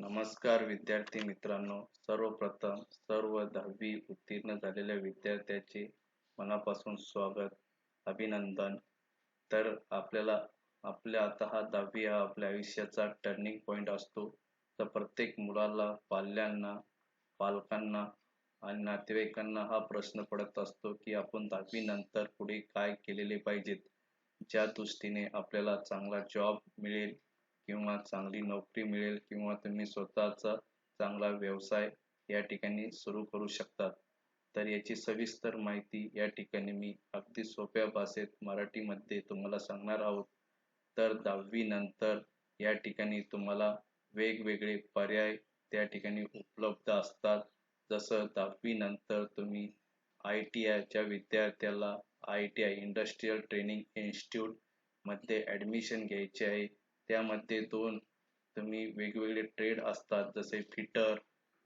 नमस्कार विद्यार्थी मित्रांनो. सर्वप्रथम सर्व दहावी उत्तीर्ण झालेल्या विद्यार्थ्याचे मनापासून स्वागत अभिनंदन. तर आपल्याला आपल्या आता हा दहावी हा आपल्या आयुष्याचा टर्निंग पॉइंट असतो. तर प्रत्येक मुलाला पाल्यांना पालकांना आणि नातेवाईकांना हा प्रश्न पडत असतो की आपण दहावी नंतर पुढे काय केलेले पाहिजेत? ज्या दृष्टीने आपल्याला चांगला जॉब मिळेल किंवा चांगली नोकरी मिळेल किंवा तुम्ही स्वतःचा चांगला व्यवसाय या ठिकाणी सुरू करू शकतात. तर याची सविस्तर माहिती या ठिकाणी मी अगदी सोप्या भाषेत मराठीमध्ये तुम्हाला सांगणार आहोत. तर दहावी नंतर या ठिकाणी तुम्हाला वेगवेगळे पर्याय त्या ठिकाणी उपलब्ध असतात. जसं दहावी नंतर तुम्ही आय टी आयच्या विद्यार्थ्याला I T I industrial training इन्स्टिट्यूटमध्ये ऍडमिशन घ्यायचे आहे. त्यामध्ये दोन तुम्ही वेगवेगळे ट्रेड असतात जसे fitter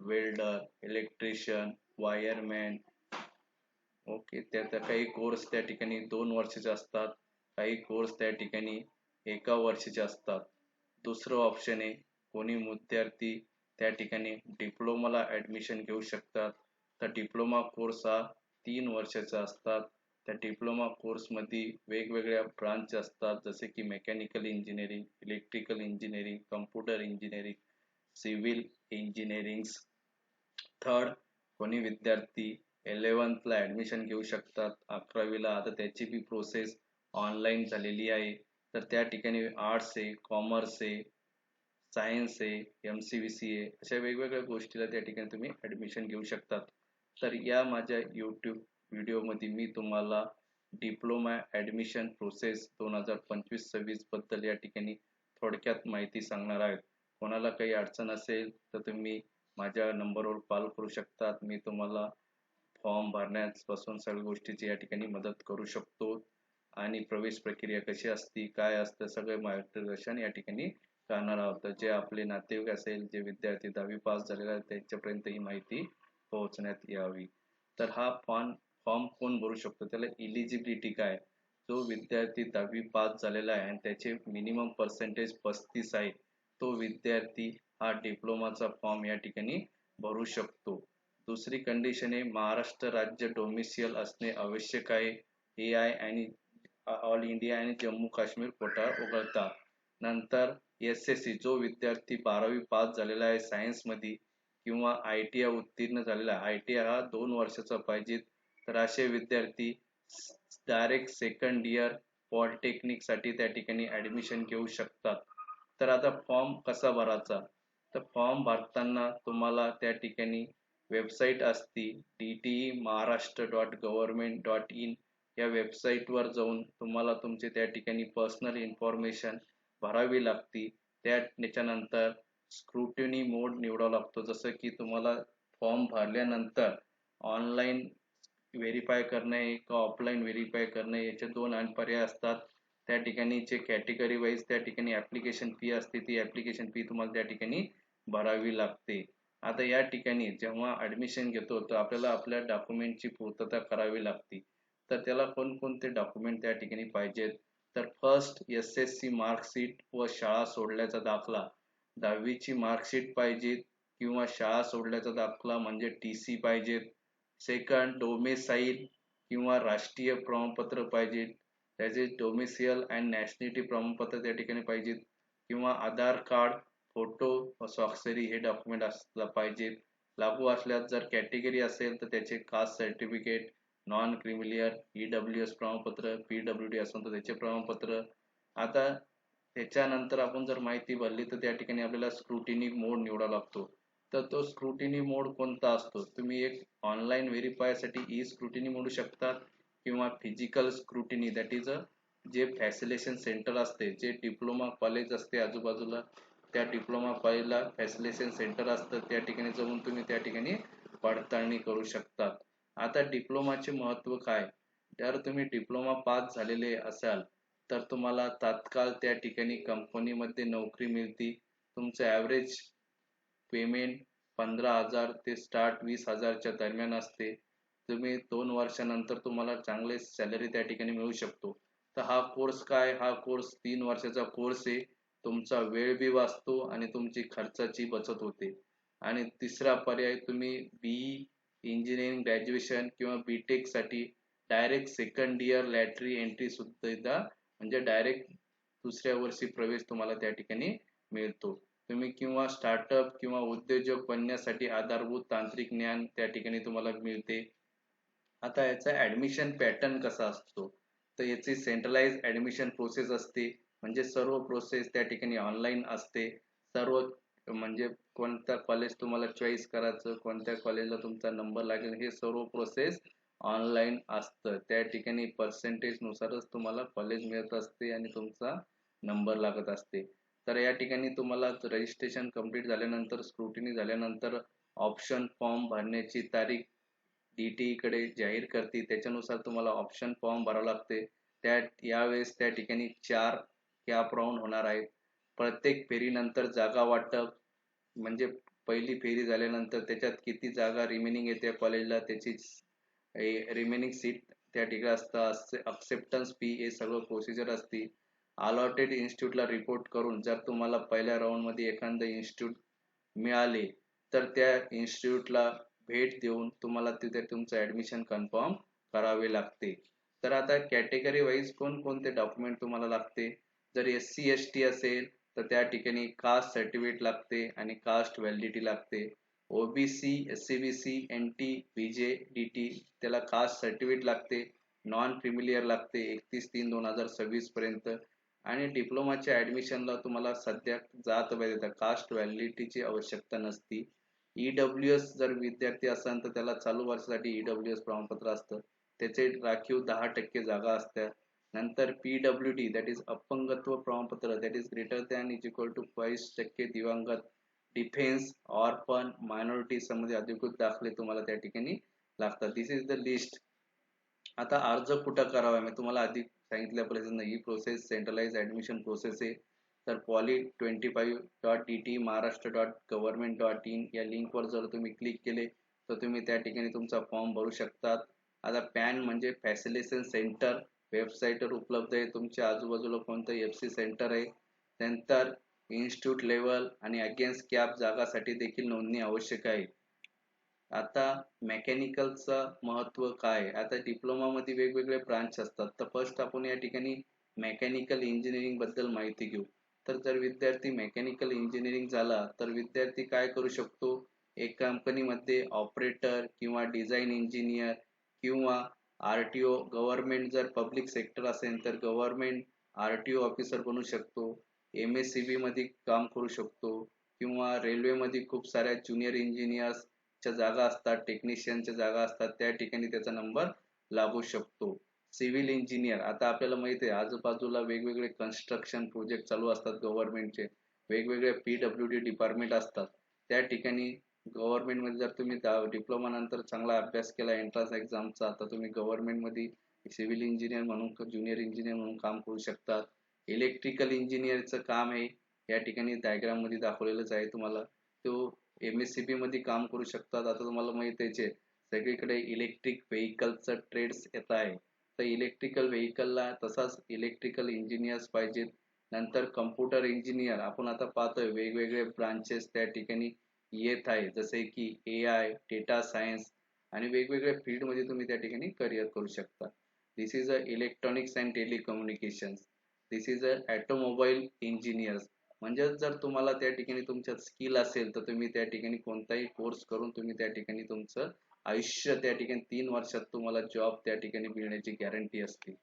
welder electrician wireman okay त्या काही कोर्स त्या ठिकाणी दोन वर्षाचे असतात काही कोर्स त्या ठिकाणी एका वर्षाचे असतात. दुसरं ऑप्शन आहे कोणी विद्यार्थी त्या ठिकाणी डिप्लोमाला ऍडमिशन घेऊ शकतात. तर डिप्लोमा कोर्स हा तीन वर्षाचा असतात. त्या डिप्लोमा कोर्समध्ये वेगवेगळ्या ब्रांच असतात जसे की mechanical engineering electrical engineering computer engineering civil engineering third कोणी विद्यार्थी इलेवन्थला ॲडमिशन घेऊ शकतात अकरावीला आता त्याची बी प्रोसेस ऑनलाईन झालेली आहे. तर त्या ठिकाणी आर्ट्स आहे कॉमर्स आहे सायन्स आहे एम सी बी सी आहे अशा वेगवेगळ्या गोष्टीला त्या ठिकाणी तुम्ही ॲडमिशन घेऊ शकतात. तर या माझ्या यूट्यूब व्हिडिओमध्ये मी तुम्हाला डिप्लोमा ऍडमिशन प्रोसेस दोन हजार पंचवीस सव्वीसबद्दल या ठिकाणी थोडक्यात माहिती सांगणार आहे. कोणाला काही अडचण असेल तर तुम्ही माझ्या नंबरवर कॉल करू शकतात. मी तुम्हाला फॉर्म भरण्यापासून सगळ्या गोष्टीची या ठिकाणी मदत करू शकतो. आणि प्रवेश प्रक्रिया कशी असती काय असतं सगळे मार्गदर्शन या ठिकाणी करणार आहोत. जे आपले नातेवाईक असेल जे विद्यार्थी दहावी पास झालेले आहेत त्यांच्यापर्यंत ही माहिती पोहोचण्यात यावी. तर हा फॉर्म फॉर्म कोण भरू शकतो? त्याला इलिजिबिलिटी काय? जो विद्यार्थी दहावी पास झालेला आहे आणि त्याचे मिनिमम पर्सेंटेज पस्तीस आहे. तो विद्यार्थी हा डिप्लोमाचा फॉर्म या ठिकाणी भरू शकतो. दुसरी कंडिशन आहे महाराष्ट्र राज्य डोमिसियल असणे आवश्यक आहे. ए आय आणि ऑल इंडिया आणि जम्मू काश्मीर कोटा वगळता. नंतर एस एस सी जो विद्यार्थी बारावी पास झालेला आहे सायन्समध्ये किंवा आय टी आय उत्तीर्ण झालेला आहे. आय टी आय हा दोन वर्षाचा पाहिजे तर असे विद्यार्थी डायरेक्ट सेकंड इयर पॉलिटेक्निकसाठी त्या ठिकाणी ऍडमिशन घेऊ शकतात. तर आता फॉर्म कसा भरायचा? तर फॉर्म भरताना तुम्हाला त्या ठिकाणी वेबसाईट असती D T Maharashtra dot government dot in या वेबसाईटवर जाऊन तुम्हाला तुमचे त्या ठिकाणी पर्सनल इन्फॉर्मेशन भरावी लागती. त्या त्याच्यानंतर स्क्रुटिनी मोड निवडावा लागतो. जसं की तुम्हाला फॉर्म भरल्यानंतर ऑनलाईन व्हेरीफाय करणे का ऑफलाईन व्हेरीफाय करणे याचे दोन पर्याय असतात. त्या ठिकाणी जे कॅटेगरी वाईज त्या ठिकाणी ऍप्लिकेशन फी असते ती ऍप्लिकेशन फी तुम्हाला त्या ठिकाणी भरावी लागते. आता या ठिकाणी जेव्हा ऍडमिशन घेतो तर आपल्याला आपल्या डॉक्युमेंटची पूर्तता करावी लागते. तर त्याला कोणकोणते डॉक्युमेंट त्या ठिकाणी पाहिजेत? तर first S S C marksheet व शाळा सोडल्याचा दाखला. दहावीची मार्कशीट पाहिजेत किंवा शाळा सोडल्याचा दाखला म्हणजे टी सी पाहिजेत. सेकंड डोमेसाईल किंवा राष्ट्रीय प्रमाणपत्र पाहिजे. त्याचे डोमेसियल अँड नॅशनॅलिटी प्रमाणपत्र त्या ठिकाणी पाहिजेत. किंवा आधार कार्ड फोटो व स्वाक्षरी हे डॉक्युमेंट असला पाहिजेत. लागू असल्यास जर कॅटेगरी असेल तर त्याचे caste certificate non creamy layer E W S प्रमाणपत्र पी डब्ल्यू डी असेल तर त्याचे प्रमाणपत्र. आता त्याच्यानंतर आपण जर माहिती भरली तर त्या ठिकाणी आपल्याला स्क्रुटिनिक मोड निवडावा लागतो. तर तो स्क्रुटिनी मोड कोणता असतो? तुम्ही एक ऑनलाईन व्हेरीफायसाठी ई स्क्रुटिनी म्हणू शकतात किंवा physical scrutiny that is a जे फॅसिलेशन सेंटर असते जे डिप्लोमा कॉलेज असते आजूबाजूला त्या डिप्लोमा कॉलेजला फॅसिलेशन सेंटर असतं. त्या ठिकाणी जाऊन तुम्ही त्या ठिकाणी पडताळणी करू शकतात आता डिप्लोमाचे महत्त्व काय? जर तुम्ही डिप्लोमा पास झालेले असाल तर तुम्हाला तात्काळ त्या ठिकाणी कंपनीमध्ये नोकरी मिळते. तुमचं ॲव्हरेज पेमेंट पंधरा हजार ते स्टार्ट वीस हजारच्या दरम्यान असते. तुम्ही दोन वर्षानंतर तुम्हाला चांगले सॅलरी त्या ठिकाणी मिळू शकतो. तर हा कोर्स काय? हा कोर्स तीन वर्षाचा कोर्स आहे. तुमचा वेळ बी वाचतो आणि तुमची खर्चाची बचत होते. आणि तिसरा पर्याय तुम्ही बी इंजिनिअरिंग ग्रॅज्युएशन किंवा बीटेकसाठी direct second year lateral entry सुद्धा म्हणजे डायरेक्ट दुसऱ्या वर्षी प्रवेश तुम्हाला त्या ठिकाणी मिळतो. तुम्ही किंवा स्टार्टअप किंवा उद्योजक बनण्यासाठी आधारभूत तांत्रिक ज्ञान त्या ठिकाणी तुम्हाला मिळते. आता याचा ऍडमिशन पॅटर्न कसा असतो? तर याची सेंट्रलाइज ऍडमिशन प्रोसेस असते. म्हणजे सर्व प्रोसेस त्या ठिकाणी ऑनलाईन असते. सर्व म्हणजे कोणत्या कॉलेज तुम्हाला चॉईस करायचं कोणत्या कॉलेजला तुमचा नंबर लागेल हे सर्व प्रोसेस ऑनलाईन असतं. त्या ठिकाणी पर्सेंटेज नुसारच तुम्हाला कॉलेज मिळत असते आणि तुमचा नंबर लागत असते. तर या ठिकाणी तुम्हाला रजिस्ट्रेशन कंप्लीट झाल्यानंतर स्क्रुटिनी झाल्यानंतर ऑप्शन फॉर्म भरण्याची तारीख डी कडे जाहीर करते. त्याच्यानुसार तुम्हाला ऑप्शन फॉर्म भरावं लागते. त्या यावेळेस त्या ठिकाणी चार कॅप राऊंड होणार आहेत. प्रत्येक फेरीनंतर जागा वाटप म्हणजे पहिली फेरी झाल्यानंतर त्याच्यात किती जागा रिमेनिंग येते कॉलेजला त्याची रिमेनिंग सीट त्या ठिकाणी असतं. अक्सेप्टन्स फी हे सगळं प्रोसिजर असते. अलॉटेड इन्स्टिट्यूटला रिपोर्ट करून जर तुम्हाला पहिल्या राऊंडमध्ये एखादं इन्स्टिट्यूट मिळाले तर त्या इन्स्टिट्यूटला भेट देऊन तुम्हाला तिथे तुमचं ऍडमिशन कन्फर्म करावे लागते. तर आता कॅटेगरी वाईज कोणकोणते डॉक्युमेंट तुम्हाला लागते? जर एस सी एस टी असेल तर त्या ठिकाणी कास्ट सर्टिफिकेट लागते आणि कास्ट व्हॅलिडिटी लागते. OBC S C B C N T B J D T त्याला कास्ट सर्टिफिकेट लागते. नॉन फ्रिमिलियर लागते. एकतीस तीन दोन हजार सव्वीस पर्यंत. आणि डिप्लोमाच्या ऍडमिशनला तुम्हाला सध्या जात वैधता कास्ट व्हॅलिडिटीची आवश्यकता नसती. ईडब्ल्यू एस जर विद्यार्थी असाल तर त्याला चालू वर्षासाठी ईडब्ल्यू एस प्रमाणपत्र असतं. त्याचे राखीव दहा टक्के जागा असतात नंतर पीडब्ल्यू डी दॅट इज अपंगत्व प्रमाणपत्र that is greater than is equal to बावीस टक्के दिवंगत डिफेन्स ऑर्फन मायनॉरिटी संबंधी अधिकृत दाखले तुम्हाला त्या ठिकाणी लागतात. दिस इज द लिस्ट आता अर्ज कुठं करावा? मी तुम्हाला अधिक सांगितल्यापर्यंत ही प्रोसेस सेंट्रलाइज ऍडमिशन प्रोसेस आहे. तर poly twenty five dot D T Maharashtra dot government dot in या लिंकवर जर तुम्ही क्लिक केले तर तुम्ही त्या ठिकाणी तुमचा फॉर्म भरू शकतात. आता पॅन म्हणजे फॅसिलेशन सेंटर वेबसाईटवर उपलब्ध आहे. तुमच्या आजूबाजूला कोणतं एफ सी सेंटर आहे? नंतर इन्स्टिट्यूट लेवल आणि अगेन्स्ट कॅप जागासाठी देखील नोंदणी आवश्यक आहे. आता मेकॅनिकलचं महत्त्व काय? आता डिप्लोमा मध्ये वेगवेगळे ब्रांच असतात. तर फर्स्ट आपण या ठिकाणी मेकॅनिकल इंजिनिअरिंगबद्दल माहिती घेऊ. तर जर विद्यार्थी मेकॅनिकल इंजिनिअरिंग झाला तर विद्यार्थी काय करू शकतो? एक कंपनीमध्ये ऑपरेटर किंवा डिझाईन इंजिनियर किंवा आर टी ओ गव्हर्नमेंट जर पब्लिक सेक्टर असेल तर government R T O officer बनू शकतो. एम एस सी बी मध्ये काम करू शकतो. किंवा रेल्वेमध्ये खूप साऱ्या ज्युनियर इंजिनियर्स च्या जागा असतात टेक्निशियनच्या जागा असतात त्या ठिकाणी त्याचा नंबर लागू शकतो. सिव्हिल इंजिनियर आता आपल्याला माहीत आहे आजूबाजूला वेगवेगळे कन्स्ट्रक्शन प्रोजेक्ट चालू असतात गव्हर्नमेंटचे वेगवेगळे पीडब्ल्यू डी डिपार्टमेंट असतात. त्या ठिकाणी गव्हर्नमेंटमध्ये जर तुम्ही डिप्लोमा नंतर चांगला अभ्यास केला एंट्रन्स एक्झामचा तर तुम्ही गव्हर्नमेंटमध्ये सिव्हिल इंजिनियर म्हणून ज्युनियर इंजिनियर म्हणून काम करू शकतात इलेक्ट्रिकल इंजिनियरचं काम आहे या ठिकाणी डायग्राममध्ये दाखवलेलंच आहे तुम्हाला. तो एम एस सी बी मध्ये काम करू शकतात. आता तुम्हाला माहीत आहे सगळीकडे इलेक्ट्रिक व्हेकलचा ट्रेड्स येत आहे. तर इलेक्ट्रिकल व्हेकलला तसाच इलेक्ट्रिकल इंजिनियर्स पाहिजेत. नंतर कम्प्युटर इंजिनियर आपण आता पाहतोय वेगवेगळे ब्रांचेस त्या ठिकाणी येत आहे. जसे की ए आय डेटा सायन्स आणि वेगवेगळ्या फील्डमध्ये तुम्ही त्या ठिकाणी करिअर करू शकता. This is a electronics and telecommunication this is a automobile engineers म्हणजे जर तुम्हाला त्या ठिकाणी तुमच्यात स्किल असेल तर तुम्ही त्या ठिकाणी कोणताही कोर्स करून तुम्ही त्या ठिकाणी तुमचं आयुष्य त्या ठिकाणी तीन वर्षात तुम्हाला जॉब त्या ठिकाणी मिळण्याची गॅरंटी असते.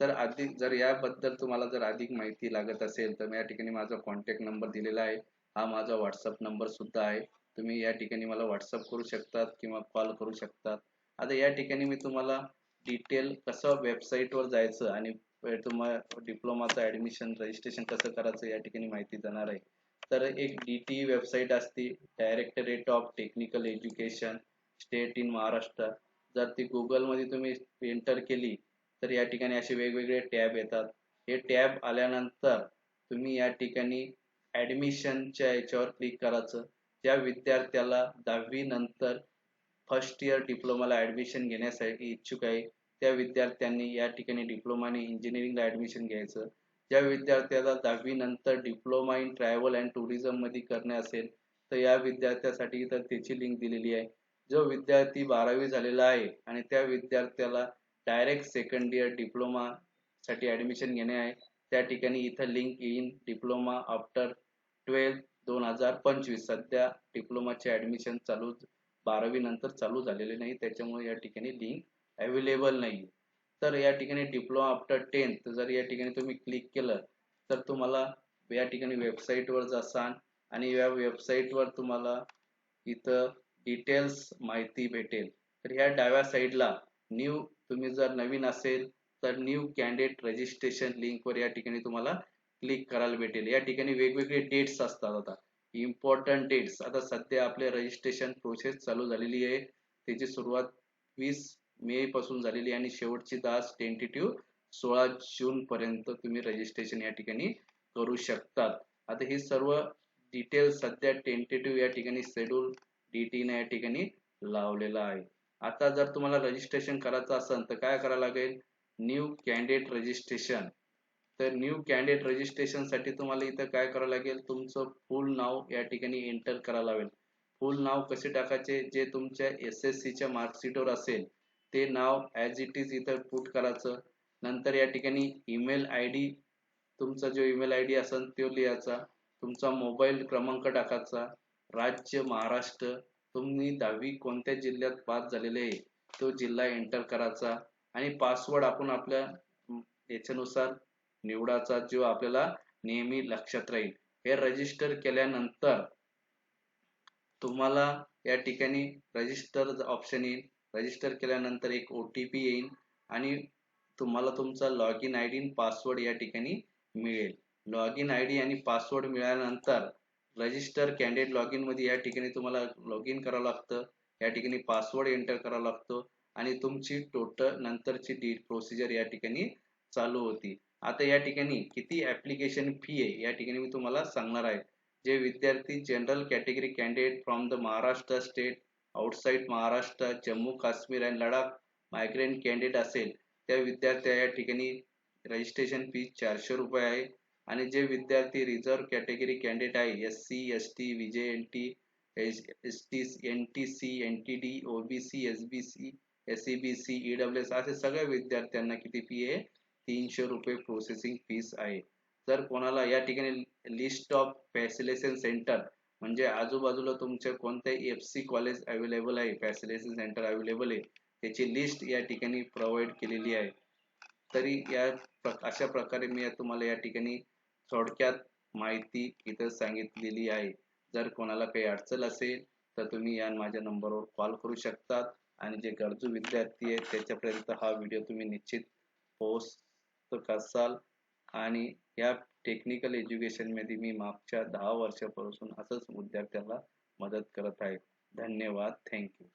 तर अधिक जर याबद्दल तुम्हाला जर अधिक माहिती लागत असेल तर मी या ठिकाणी माझा कॉन्टॅक्ट नंबर दिलेला आहे. हा माझा व्हॉट्सअप नंबर सुद्धा आहे. तुम्ही या ठिकाणी मला व्हॉट्सअप करू शकतात किंवा कॉल करू शकतात. आता या ठिकाणी मी तुम्हाला डिटेल कसं वेबसाईटवर जायचं आणि तुम्हाला डिप्लोमाचं ऍडमिशन रजिस्ट्रेशन कसं करायचं या ठिकाणी माहिती देणार आहे. तर एक डी टी वेबसाईट असते directorate of technical education state in Maharashtra जर ती गुगलमध्ये तुम्ही एंटर केली तर या ठिकाणी असे वेगवेगळे टॅब येतात. हे टॅब आल्यानंतर तुम्ही या ठिकाणी ऍडमिशनच्या याच्यावर क्लिक करायचं. ज्या विद्यार्थ्याला दहावी नंतर फर्स्ट इयर डिप्लोमाला ऍडमिशन घेण्यासाठी इच्छुक आहे त्या विद्यार्थ्यांनी या ठिकाणी डिप्लोमा आणि इंजिनिअरिंगला ऍडमिशन घ्यायचं. ज्या विद्यार्थ्याला दहावी नंतर डिप्लोमा इन ट्रॅव्हल अँड टुरिझममध्ये करणे असेल तर या विद्यार्थ्यासाठी इथं त्याची लिंक दिलेली आहे. जो विद्यार्थी बारावी झालेला आहे आणि त्या विद्यार्थ्याला डायरेक्ट सेकंड इयर डिप्लोमा साठी ऍडमिशन घेणे आहे त्या ठिकाणी इथं लिंक येईन. डिप्लोमा आफ्टर ट्वेल्थ दोन हजार पंचवीस. सध्या डिप्लोमाचे ऍडमिशन चालू बारावी नंतर चालू झालेले नाही त्याच्यामुळे या ठिकाणी लिंक अवेलेबल नाही. तर या ठिकाणी डिप्लोमा आफ्टर टेन्थ जर या ठिकाणी तुम्ही क्लिक केलं तर तुम्हाला या ठिकाणी वेबसाईटवर जासान आणि या वेबसाईट वर तुम्हाला इथं डिटेल्स माहिती भेटेल. तर ह्या डाव्या साईडला न्यू तुम्ही जर नवीन असेल तर न्यू कॅन्डिडेट रजिस्ट्रेशन लिंकवर या ठिकाणी तुम्हाला क्लिक करायला भेटेल. या ठिकाणी वेगवेगळे डेट्स असतात आता. इम्पॉर्टंट डेट्स आता सध्या आपले रजिस्ट्रेशन प्रोसेस चालू झालेली आहे. त्याची सुरुवात वीस मे पासून झालेली आणि शेवटची तास टेंटेटिव्ह सोळा जून पर्यंत तुम्ही रजिस्ट्रेशन या ठिकाणी करू शकतात. आता हे सर्व डिटेल सध्या टेंटेटिव्ह या ठिकाणी शेड्यूल डीटीने या ठिकाणी लावलेला आहे. आता जर तुम्हाला रजिस्ट्रेशन करायचं असेल तर काय करावं लागेल? न्यू कॅन्डिडेट रजिस्ट्रेशन तर न्यू कॅन्डिडेट रजिस्ट्रेशनसाठी तुम्हाला इथं काय करावं लागेल? तुमचं फुल नाव या ठिकाणी एंटर करावं लागेल. फुल नाव कसे टाकायचे? जे तुमच्या एस एस सीच्या मार्कशीटवर असेल. ते नाव ॲज इट इज इथं पुट करायचं. नंतर या ठिकाणी ईमेल आय डी तुमचा जो ईमेल आय डी असेल तो लिहायचा. तुमचा मोबाईल क्रमांक टाकायचा. राज्य महाराष्ट्र तुम्ही दहावी कोणत्या जिल्ह्यात पास झालेले आहे तो जिल्हा एंटर करायचा. आणि पासवर्ड आपण आपल्या याच्यानुसार निवडाचा जो आपल्याला नेहमी लक्षात राहील. हे रजिस्टर केल्यानंतर तुम्हाला या ठिकाणी रजिस्टर ऑप्शन येईल. रजिस्टर केल्यानंतर एक ओ टी पी येईल आणि तुम्हाला तुमचा log in I D password या ठिकाणी मिळेल. लॉग इन आय डी आणि पासवर्ड मिळाल्यानंतर रजिस्टर कॅन्डिडेट लॉग इनमध्ये या ठिकाणी तुम्हाला लॉग इन करावं लागतं. या ठिकाणी पासवर्ड एंटर करावा लागतो आणि तुमची टोटल नंतरची डी प्रोसिजर या ठिकाणी चालू होती. आता या ठिकाणी किती ऍप्लिकेशन फी आहे या ठिकाणी मी तुम्हाला सांगणार आहे. जे विद्यार्थी general category candidate from the Maharashtra state outside Maharashtra Jammu Kashmir and Ladakh migrant candidate असेल त्या विद्यार्थ्या या ठिकाणी रजिस्ट्रेशन फी चारशे रुपये आहे. आणि जे विद्यार्थी रिझर्व्ह कॅटेगरी कॅन्डिडेट आहे S C S T VJ N T S T N T C N T D O B C S B C S C B C E W S असे सगळ्या विद्यार्थ्यांना किती fee आहे? तीनशे रुपये processing fees आहे. जर कोणाला या ठिकाणी लिस्ट ऑफ फॅसिलेशन सेंटर म्हणजे आजूबाजूला तुमचे कोणते एफ सी कॉलेज अवेलेबल आहे फॅसिलिटी सेंटर अवेलेबल आहे त्याची लिस्ट या ठिकाणी प्रोव्हाइड केलेली आहे. तरी या अशा प्रकारे मी तुम्हाला या ठिकाणी थोडक्यात माहिती इथं सांगितलेली आहे. जर कोणाला काही अडचण असेल तर तुम्ही या माझ्या नंबरवर कॉल करू शकतात आणि जे गरजू विद्यार्थी आहेत त्याच्यापर्यंत हा व्हिडिओ तुम्ही निश्चित पोस्ट करसाल आणि या टेक्निकल एज्युकेशनमध्ये मी मागच्या दहा वर्षापासून असंच विद्यार्थ्याला मदत करत आहे. धन्यवाद. थँक्यू